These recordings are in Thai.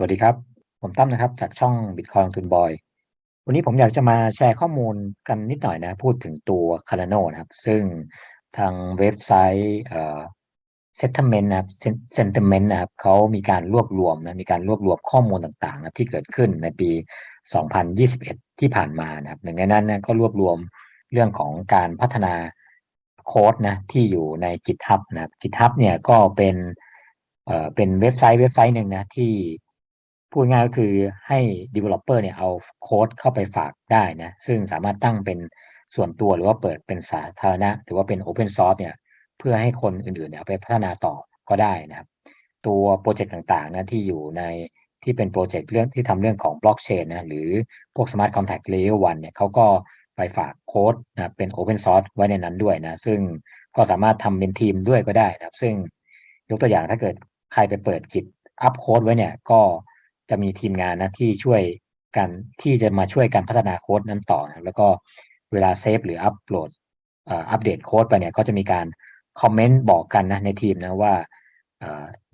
สวัสดีครับ ผมตั้มนะครับ จากช่อง Bitcoin ลงทุนบอย วันนี้ผมอยากจะมาแชร์ข้อมูลกันนิดหน่อยนะ พูดถึงตัว Cardano นะครับ ซึ่งทางเว็บไซต์เอ่อ Sentiment นะครับ Sentiment นะครับเขามีการรวบรวมนะ มีการรวบรวมข้อมูลต่างๆนะที่เกิดขึ้นในปี 2021 ที่ผ่านมานะครับหนึ่งในนั้นนะก็รวบรวมเรื่องของการพัฒนาโค้ดนะที่อยู่ใน GitHub นะครับ GitHub เนี่ยก็เป็นเอ่อเป็นเว็บไซต์เว็บไซต์หนึ่งนะที่ พูดง่ายก็คือให้ developer เนี่ยเอาโค้ดเข้าไปฝากได้นะซึ่งสามารถตั้งเป็นส่วนตัวหรือว่าเปิดเป็นสาธารณะ หรือว่าเป็น Open Source เนี่ยเพื่อให้คนอื่นๆเนี่ยเอาไปพัฒนาต่อก็ได้นะครับตัวโปรเจกต์ต่างๆนะที่อยู่ในที่เป็นโปรเจกต์เรื่องที่ทำเรื่องของบล็อกเชนนะหรือพวก Smart Contract Layer 1เนี่ยเขาก็ไปฝากโค้ดนะเป็น Open Source ไว้ในนั้นด้วยนะซึ่งก็สามารถทำเป็นทีมด้วยก็ได้นะครับ ซึ่งยกตัวอย่างถ้าเกิดใครไปเปิดกิจอัพโค้ดไว้เนี่ยก็ จะมีทีมงานนะที่ช่วยกันที่จะมาช่วยกันพัฒนาโค้ดนั้นต่อนะแล้วก็เวลาเซฟหรืออัปโหลดอัปเดตโค้ดไปเนี่ยก็จะมีการคอมเมนต์บอกกันนะในทีมนะว่า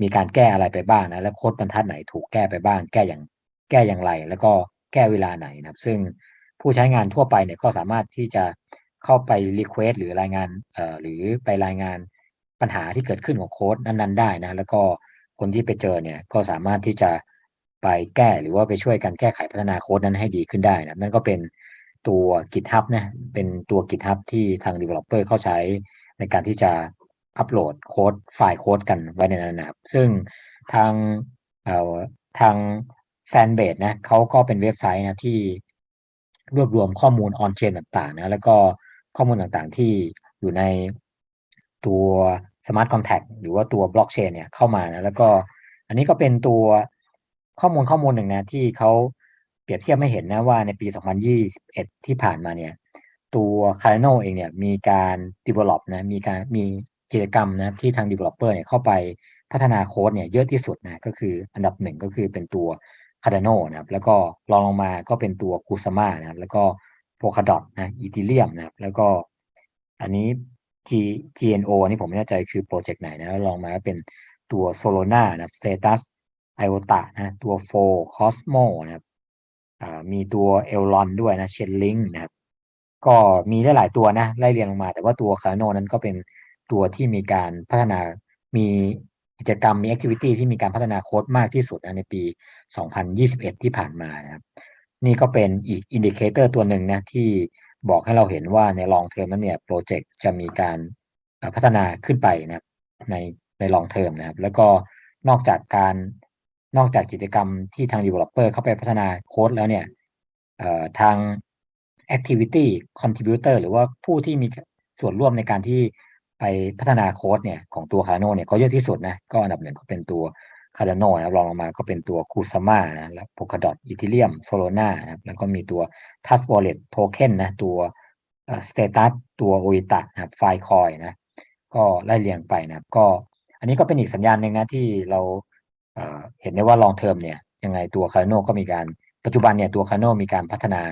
มีการแก้อะไรไปบ้างนะ แล้วโค้ดบรรทัดไหนถูกแก้ไปบ้าง แก้อย่างแก้อย่างไร แล้วก็แก้เวลาไหนนะครับ ซึ่งผู้ใช้งานทั่วไปเนี่ยก็สามารถที่จะเข้าไปรีเควสหรือรายงานหรือไปรายงานปัญหาที่เกิดขึ้นของโค้ดนั้น ๆ ได้นะ แล้วก็คนที่ไปเจอเนี่ยก็สามารถที่จะ ไปแก้หรือว่าไปช่วยกันแก้ไขพัฒนาโค้ดนั้นให้ดีขึ้นได้นะนั่นก็เป็นตัว GitHub นะเป็นตัว GitHub ที่ทาง Developer เข้าใช้ในการที่จะอัปโหลดโค้ดไฟล์โค้ดกันไว้ในนั้นนะครับ ซึ่งทางเอ่อทาง Sandbase นะเขาก็เป็นเว็บไซต์นะที่รวบรวมข้อมูล on chain ต่างๆนะแล้วก็ข้อมูลต่างๆที่อยู่ในตัว Smart Contract หรือว่าตัว Blockchain เนี่ยเข้ามานะแล้วก็อันนี้ก็เป็นตัว ข้อมูลข้อมูลหนึ่งนะที่เขาเปรียบเทียบไม่เห็นนะว่าในปี 2021 ที่ผ่านมาเนี่ย ตัว Cardano เองเนี่ยมีการ develop นะมีการมีกิจกรรมนะที่ทาง developer เนี่ยเข้าไปพัฒนาโค้ดเนี่ยเยอะที่สุดนะก็คืออันดับหนึ่งก็คือเป็นตัว Cardano นะครับแล้วก็รองลงมาก็เป็นตัว Kusama นะครับแล้วก็ Polkadot นะ Ethereum นะครับแล้วก็อันนี้ G GNO อันี่ผมไม่แน่ใจคือโปรเจกต์ไหนนะลองมาเป็นตัว Solana นะ Status IOTA นะตัว Fo Cosmo นะครับมีตัว Elron ด้วยนะ Chainlink นะครับก็มีได้หลายตัวนะไล่เรียงลงมา แต่ว่าตัว Cardano นั้นก็เป็นตัวที่มีการพัฒนามีกิจกรรมมีแอคทิวิตี้ที่มีการพัฒนาโค้ดมากที่สุดนะในปี 2021 ที่ผ่านมานะครับนี่ก็เป็นอีกอินดิเคเตอร์ตัวหนึ่งนะที่บอกให้เราเห็นว่าในลองเทอมนั้นเนี่ยโปรเจกต์จะมีการพัฒนาขึ้นไปนะในในลองเทอมนะครับ แล้วก็นอกจากการ นอกจากกิจกรรมที่ทาง developer เข้าไปพัฒนาโค้ดแล้วเนี่ยทาง activity contributor หรือว่าผู้ที่มีส่วนร่วมในการที่ไปพัฒนาโค้ดเนี่ยของตัว Cardano เนี่ยก็เยอะที่สุดนะก็อันดับหนึ่งก็เป็นตัว Cardano นะรองลงมาก็เป็นตัว Kusama นะแล้ว Polkadot Ethereum Solana นะครับแล้วก็มีตัว Trust Wallet Token นะตัว Status ตัว OITA นะครับ Filecoin นะก็ไล่เรียงไปนะก็อันนี้ก็เป็นอีกสัญญาณหนึ่งนะที่เรา เห็นได้ว่า long term เนี่ยยังไงตัว Cardano ก็มีการปัจจุบันเนี่ยตัว Cardano มีการพัฒนา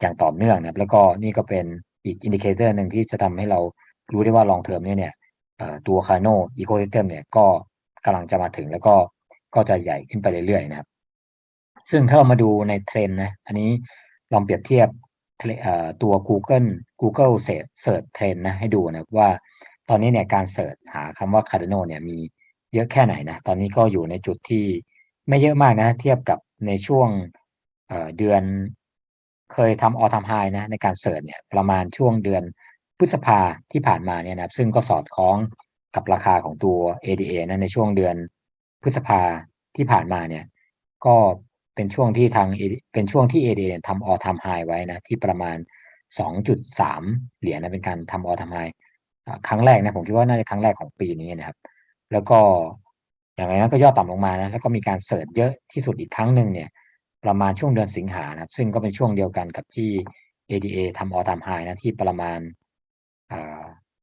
อย่างต่อเนื่องนะแล้วก็นี่ก็เป็นอีกอินดิเคเตอร์หนึ่งที่จะทำให้เรารู้ได้ว่า long term เนี่ยเนี่ยตัว Cardano ecosystem เนี่ยก็กำลังจะมาถึงแล้วก็ก็จะใหญ่ขึ้นไปเรื่อยๆนะครับ ซึ่งถ้าเรามาดูในเทรนนะอันนี้ลองเปรียบเทียบตัว Google Google Search Trend นะให้ดูนะว่าตอนนี้เนี่ยการเสิร์ชหาคำว่า Cardano เนี่ยมี เยอะแค่ไหนนะ ตอนนี้ก็อยู่ในจุดที่ไม่เยอะมากนะ เทียบกับในช่วงเดือนเคยทำออทำไฮนะในการเสิร์ชเนี่ยประมาณช่วงเดือนพฤษภาที่ผ่านมาเนี่ยนะซึ่งก็สอดคล้องกับราคาของตัว ADA นะในช่วงเดือนพฤษภาที่ผ่านมาเนี่ย ก็เป็นช่วงที่ทางเป็นช่วงที่ ADA ทำออทำไฮไว้นะที่ประมาณ 2.3 เหรียญนะเป็นการทำออทำไฮครั้งแรกนะผมคิดว่าน่าจะครั้งแรกของปีนี้นะครับ แล้วก็อย่างไรนั้นก็ย่อต่ำลงมานะแล้วก็มีการเสิร์ชเยอะที่สุดอีกครั้งหนึ่งเนี่ยประมาณช่วงเดือนสิงหานะครับ ซึ่งก็เป็นช่วงเดียวกันกับที่ ADA ทำออทำไฮนะที่ประมาณ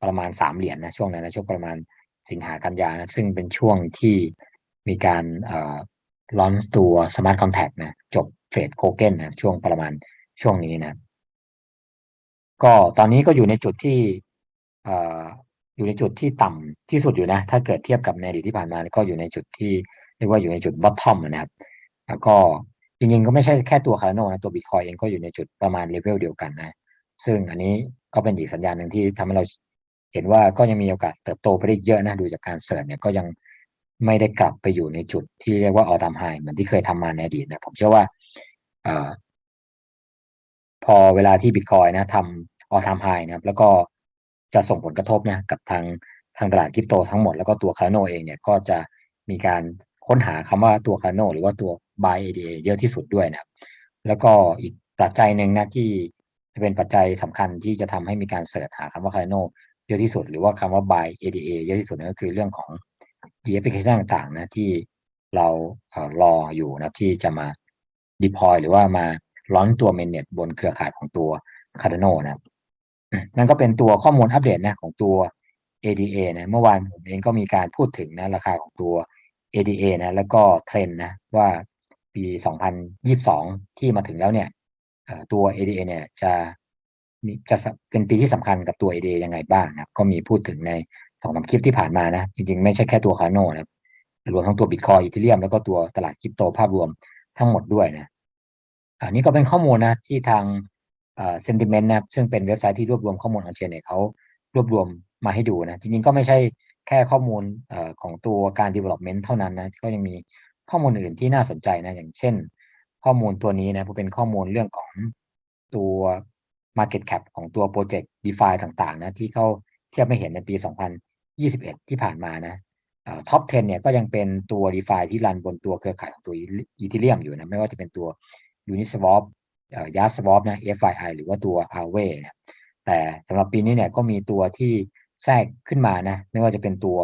ประมาณสามเหรียญนะช่วงนั้นนะช่วงประมาณสิงหากันยานะซึ่งเป็นช่วงที่มีการลอนตัว Smart Contract นะจบเฟดโคเกนนะช่วงประมาณช่วงนี้นะก็ตอนนี้ก็อยู่ในจุดที่ อยู่ในจุดที่ต่ำที่สุดอยู่นะ ถ้าเกิดเทียบกับในอดีตที่ผ่านมา ก็อยู่ในจุดที่เรียกว่าอยู่ในจุดบอททอมนะครับ แล้วก็จริงๆก็ไม่ใช่แค่ตัวคาร์โนนะตัวบิตคอยเองก็อยู่ในจุดประมาณเลเวลเดียวกันนะ ซึ่งอันนี้ก็เป็นอีกสัญญาณหนึ่งที่ทำให้เราเห็นว่าก็ยังมีโอกาสเติบโตไปได้เยอะนะดูจากการเสิร์ชเนี่ยก็ยังไม่ได้กลับไปอยู่ในจุดที่เรียกว่าออทามไฮเหมือนที่เคยทำมาในอดีตนะผมเชื่อว่าอพอเวลาที่บิตคอยนะทำออทามไฮนะครับ แล้วก็ จะส่งผลกระทบนะกับทางทางตลาดคริปโตทั้งหมดแล้วก็ตัวคาร์โนเองเนี่ยก็จะมีการค้นหาคำว่าตัวคาร์โนหรือว่าตัว buy ADA เยอะที่สุดด้วยนะครับแล้วก็อีกปัจจัยหนึ่งนะที่จะเป็นปัจจัยสำคัญที่จะทำให้มีการเสิร์ชหาคำว่าคาร์โนเยอะที่สุด หรือว่าคำว่า buy ADA เยอะที่สุดนั่นก็คือเรื่องของ e application ต่างๆนะที่เราเออรออยู่นะที่จะมา deploy หรือว่ามาล้อนตัว mainnet บนเครือข่ายของตัว Cardano นะครับ นั่นก็เป็นตัวข้อมูลอัปเดตนะของตัว ADA นะเมื่อวานผมเองก็มีการพูดถึงนะราคาของตัว ADA นะแล้วก็เทรนนะว่าปี 2022 ที่มาถึงแล้วเนี่ยตัว ADA เนี่ยจะมีจะเป็นปีที่สำคัญกับตัว ADA ยังไงบ้างนะก็มีพูดถึงในสองสาคลิปที่ผ่านมานะ จริงๆ ไม่ใช่แค่ตัวคาโน่นะรวมทั้งตัวบิตคอยอีเทเรียมแล้วก็ตัวตลาดคริปโตภาพรวมทั้งหมดด้วยนะอันนี้ก็เป็นข้อมูลนะที่ทาง เซนติเมนต์นะซึ่งเป็นเว็บไซต์ที่รวบรวมข้อมูลออนเชนเนี่ยเขารวบรวมมาให้ดูนะจริงๆก็ไม่ใช่แค่ข้อมูลอของตัวการ development เท่านั้นนะก็ยังมีข้อมูลอื่นที่น่าสนใจนะอย่างเช่น ข้อมูลตัวนี้นะเป็นข้อมูลเรื่องของตัว market cap ของตัวโปรเจกต์ DeFi ต่างๆนะที่เขาเทียบไม่เห็นในปี 2021 ที่ผ่านมานะท็อป 10 เนี่ยก็ยังเป็นตัว DeFi ที่รันบนตัวเครือข่ายของตัวอีทีเรียมอยู่นะไม่ว่าจะเป็นตัว Uniswap เอ่อ Yaswap นะ FII หรือว่าตัว Aave เนี่ยแต่สำหรับปีนี้เนี่ยก็มีตัวที่แทรกขึ้นมานะ ไม่ว่าจะเป็นตัว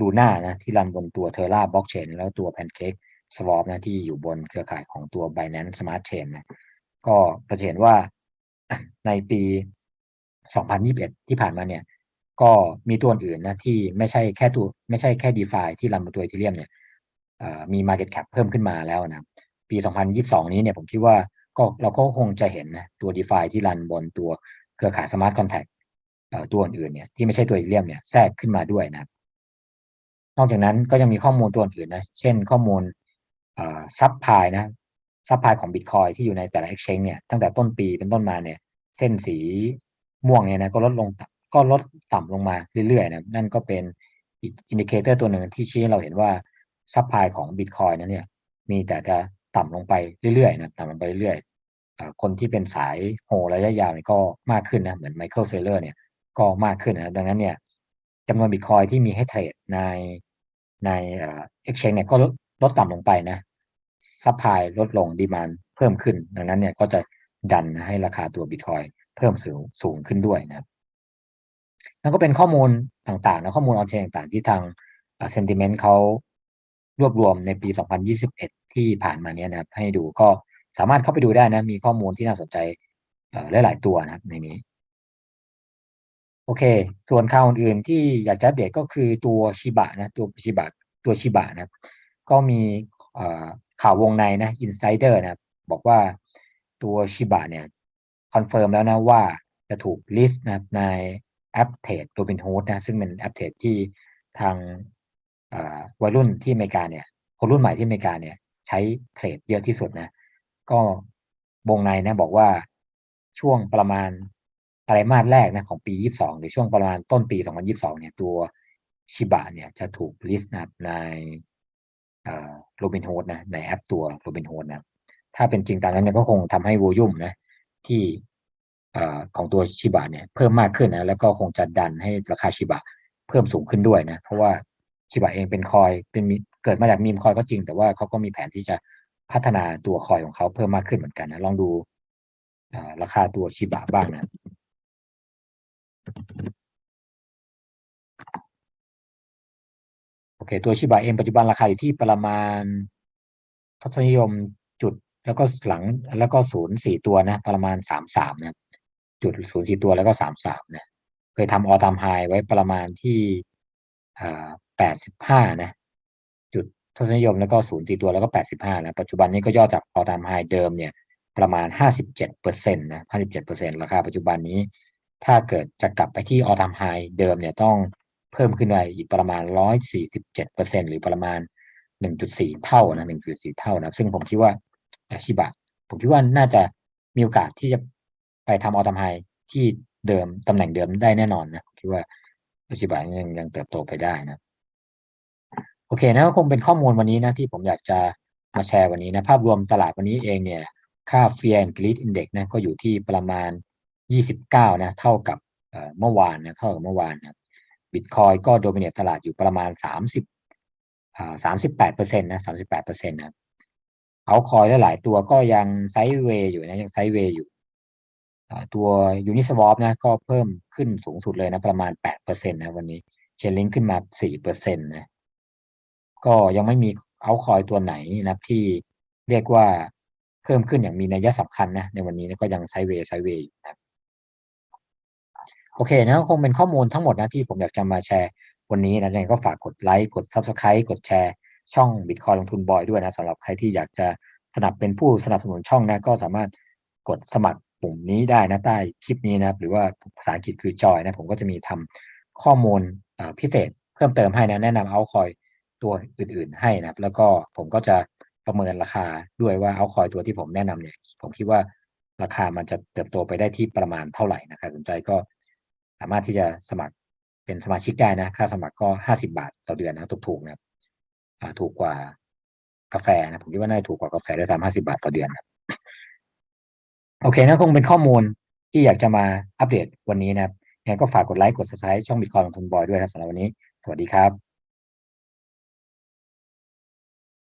Luna นะที่รันบนตัว Terra Blockchain แล้วตัว Pancake Swap นะที่อยู่บนเครือข่ายของตัว Binance Smart Chain นะก็จะเห็นว่าในปี 2021 ที่ผ่านมาเนี่ย ก็มีตัวอื่นนะที่ไม่ใช่แค่ตัวไม่ใช่แค่ DeFi ที่รันบนตัว Ethereum เนี่ยมี Market Cap เพิ่มขึ้นมาแล้วนะ ปี 2022 นี้เนี่ยผมคิดว่า ก็เราก็คงจะเห็นนะตัว DeFi ที่รันบนตัวเครือข่าย Smart Contract ตัวอื่นๆเนี่ยที่ไม่ใช่ตัว Ethereum เนี่ยแทรกขึ้นมาด้วยนะนอกจากนั้นก็ยังมีข้อมูลตัวอื่นนะเช่นข้อมูลซับพายนะซับพายของบิตคอยที่อยู่ในแต่ละ exchange เนี่ยตั้งแต่ต้นปีเป็นต้นมาเนี่ย เส้นสีม่วงเนี่ยนะก็ลดลงก็ลดต่ำลงมาเรื่อยๆนะนั่นก็เป็นอีกอินดิเคเตอร์ตัวหนึ่งที่ชี้เราเห็นว่าซับพายของบิตคอยนั้นเนี่ยมีแต่จะ ต่ำลงไปเรื่อยๆนะต่ำลงไปเรื่อยๆคนที่เป็นสายโหระยะยาวเนี่ยก็มากขึ้นนะเหมือนไมเคิลเซเลอร์เนี่ยก็มากขึ้นนะดังนั้นเนี่ยจำนวนบิตคอยที่มีให้เทรดในในเอ็กชแนนเนี่ยก็ลดลดต่ำลงไปนะซัพพลายลดลงดีมานเพิ่มขึ้น ดังนั้นเนี่ยก็จะดันให้ราคาตัวบิตคอยเพิ่มสูงสูงขึ้นด้วยนะครับนั่นก็เป็นข้อมูลต่างๆนะข้อมูลออนเชนต่างๆที่ทางเซนติเมนต์เขา รวบรวมในปี 2021 ที่ผ่านมาเนี้นะครับ ให้ดูก็สามารถเข้าไปดูได้นะ มีข้อมูลที่น่าสนใจหลายๆตัวนะครับในนี้ โอเค ส่วนข่าวอื่นๆที่อยากจะอัปเดตก็คือตัวชิบะนะ ตัวชิบะตัวชิบะนะก็มีข่าววงในนะอินไซเดอร์นะบอกว่าตัวชิบะเนี่ยคอนเฟิร์มแล้วนะว่าจะถูกลิสต์นะในแอปเทรดโรบินฮูดนะซึ่งเป็นแอปเทรดที่ทาง วัยรุ่นที่อเมริกาเนี่ยคนรุ่นใหม่ที่อเมริกาเนี่ย ใช้เทรดเยอะที่สุดนะ ก็วงในนะบอกว่าช่วงประมาณไตรมาสแรกนะของปี 22 หรือช่วงประมาณต้นปี 2022 เนี่ยตัวชิบะเนี่ยจะถูกลิสต์นะในโรบินโฮดนะในแอปตัวโรบินโฮดนะถ้าเป็นจริงตามนั้นเนี่ยก็คงทำให้โวลุ่มนะที่ของตัวชิบะเนี่ยเพิ่มมากขึ้นนะแล้วก็คงจะดันให้ราคาชิบะเพิ่มสูงขึ้นด้วยนะเพราะว่า ชิบะเองเป็นคอยเป็นเกิดมาจากมีมคอยก็จริง แต่ว่าเขาก็มีแผนที่จะพัฒนาตัวคอยของเขาเพิ่มมากขึ้นเหมือนกันนะลองดูราคาตัวชิบะบ้างนะโอเค ตัวชิบะเองปัจจุบันราคาอยู่ที่ประมาณทศนิยมจุดแล้วก็หลังแล้วก็ศูนย์สี่ตัวนะ ประมาณสามสามนะจุดศูนย์สี่ตัวแล้วก็สามสามนะเคยทำออทามไฮไว้ประมาณที่ แปดสิบห้านะ จุดทศนิยมแล้วก็ศูนย์สี่ตัวแล้วก็แปดสิบห้านะ ปัจจุบันนี้ก็ย่อจากออทามไฮเดิมเนี่ย ประมาณห้าสิบเจ็ดเปอร์เซ็นต์นะห้าสิบเจ็ดเปอร์เซ็นต์ราคาปัจจุบันนี้ ถ้าเกิดจะกลับไปที่ออทามไฮเดิมเนี่ยต้องเพิ่มขึ้นไปอีกประมาณร้อยสี่สิบเจ็ดเปอร์เซ็นหรือประมาณหนึ่งจุดสี่เท่านะหนึ่งจุดสี่เท่านะซึ่งผมคิดว่าอาชิบะ ผมคิดว่าน่าจะมีโอกาสที่จะไปทำออทำไฮที่เดิมตำแหน่งเดิมได้แน่นอนนะคิดว่าอาชิบะยังยังเติบโตไปได้นะ โอเคนะก็คงเป็นข้อมูลวันนี้นะที่ผมอยากจะมาแชร์วันนี้นะภาพรวมตลาดวันนี้เองเนี่ยค่า Fear and Greed Index นะก็อยู่ที่ประมาณ 29 นะเท่ากับเมื่อวานนะเท่ากับเมื่อวานนะบิตคอยก็โดมิเนตตลาดอยู่ประมาณ 30อ่า38เปอร์เซ็นต์นะ38เปอร์เซ็นต์นะเอาคอยหลายตัวก็ยังไซด์เวย์อยู่นะยังไซด์เวย์อยู่ตัว Uniswap นะก็เพิ่มขึ้นสูงสุดเลยนะประมาณ8เปอร์เซ็นต์นะวันนี้เชนลิงขึ้นมา4เปอร์เซ็นต์นะ ก็ยังไม่มีเอาคอยตัวไหนนะที่เรียกว่าเพิ่มขึ้นอย่างมีนัยสำคัญนะ ในวันนี้ก็ยังไซเวย์ไซเวย์อยู่นะโอเคนะคงเป็นข้อมูลทั้งหมดนะที่ผมอยากจะมาแชร์วันนี้นะยังก็ฝากกดไลค์กด Subscribe กดแชร์ช่องบิตคอยลงทุนบอยด้วยนะสำหรับใครที่อยากจะสนับเป็นผู้สนับสนุนช่องนะก็สามารถกดสมัครปุ่มนี้ได้นะใต้คลิปนี้นะหรือว่าภาษาอังกฤษคือจอยนะผมก็จะมีทำข้อมูลพิเศษเพิ่มเติมให้นะแนะนำเอาคอย ตัวอื่นๆให้นะครับ แล้วก็ผมก็จะประเมินราคาด้วยว่าเอาคอยตัวที่ผมแนะนำเนี่ย ผมคิดว่าราคามันจะเติบโตไปได้ที่ประมาณเท่าไหร่นะครับสนใจก็สามารถที่จะสมัครเป็นสมาชิกได้นะ ค่าสมัครก็ห้าสิบาทต่อเดือนนะถูกๆนะครับถูกกว่ากาแฟนะผมคิดว่าน่าจะถูกกว่ากาแฟได้ตามห้าสิบาทต่อเดือนนะโอเคนะคงเป็นข้อมูลที่อยากจะมาอัปเดตวันนี้นะครับงั้นก็ฝากกดไลค์กด subscribe ช่องบิตคอยลงทุนบอยด้วยครับสำหรับวันนี้ สวัสดีครับ